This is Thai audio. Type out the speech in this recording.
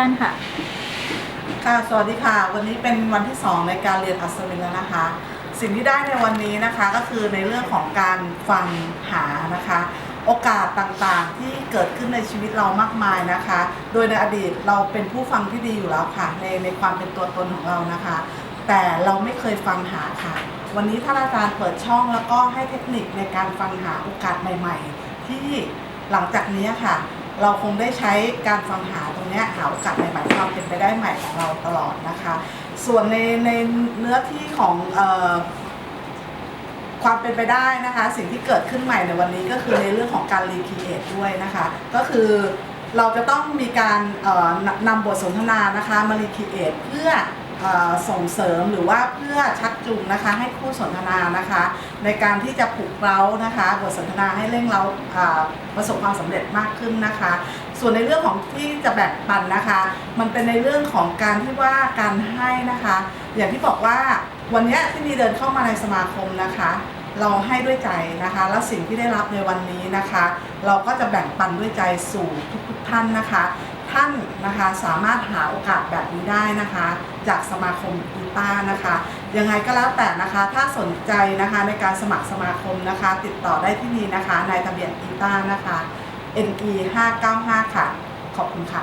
ท่านค่ะค่ะสวัสดีค่ะ วันนี้เป็นวันที่ 2 ในการเรียนอัศวินแล้วนะคะ สิ่งที่ได้ในวันนี้นะคะก็คือในเรื่องของการฟังหานะคะ โอกาสต่างๆที่เกิดขึ้นในชีวิตเรามากมายนะคะ โดยในอดีตเราเป็นผู้ฟังที่ดีอยู่แล้วค่ะ ในในความเป็นตัวตนของเรานะคะ แต่เราไม่เคยฟังหาค่ะ วันนี้ท่านอาจารย์เปิดช่องแล้วก็ให้เทคนิคในการฟังหาโอกาสใหม่ ๆ ที่หลังจากนี้ค่ะ เราคงได้ใช้การฟังหาตรงนี้หาโอกาสใหม่ๆความเป็นไปได้ใหม่ของเราตลอดนะคะ ส่วนในในเนื้อที่ของออความเป็นไปได้นะคะ สิ่งที่เกิดขึ้นใหม่ในวันนี้ก็คือในเรื่องของการรีคิเอทด้วยนะคะ ก็คือเราจะต้องมีการนำบทสนทนานะคะมารีคิเอทเพื่อ ส่งเสริมหรือว่าเพื่อชักจูงนะคะให้คู่สนทนานะคะ ในการที่จะปลุกเร้านะคะบทสนทนาให้เร่งเราประสบความสำเร็จมากขึ้นนะคะ ส่วนในเรื่องของที่จะแบ่งปันนะคะ มันเป็นในเรื่องของการที่ว่าการให้นะคะ อย่างที่บอกว่าวันนี้ที่มีเดินเข้ามาในสมาคมนะคะ เราให้ด้วยใจนะคะ แล้วสิ่งที่ได้รับในวันนี้นะคะ เราก็จะแบ่งปันด้วยใจสู่ทุกๆท่านนะคะ ท่านนะคะสามารถหาโอกาสแบบนี้ได้นะคะ จากสมาคมอีต้านะคะยังไงก็แล้วแต่นะคะ ถ้าสนใจนะคะในการสมัครสมาคมนะคะ ติดต่อได้ที่นี่นะคะนายทะเบียนอีต้านะคะ NE 595ค่ะ ขอบคุณค่ะ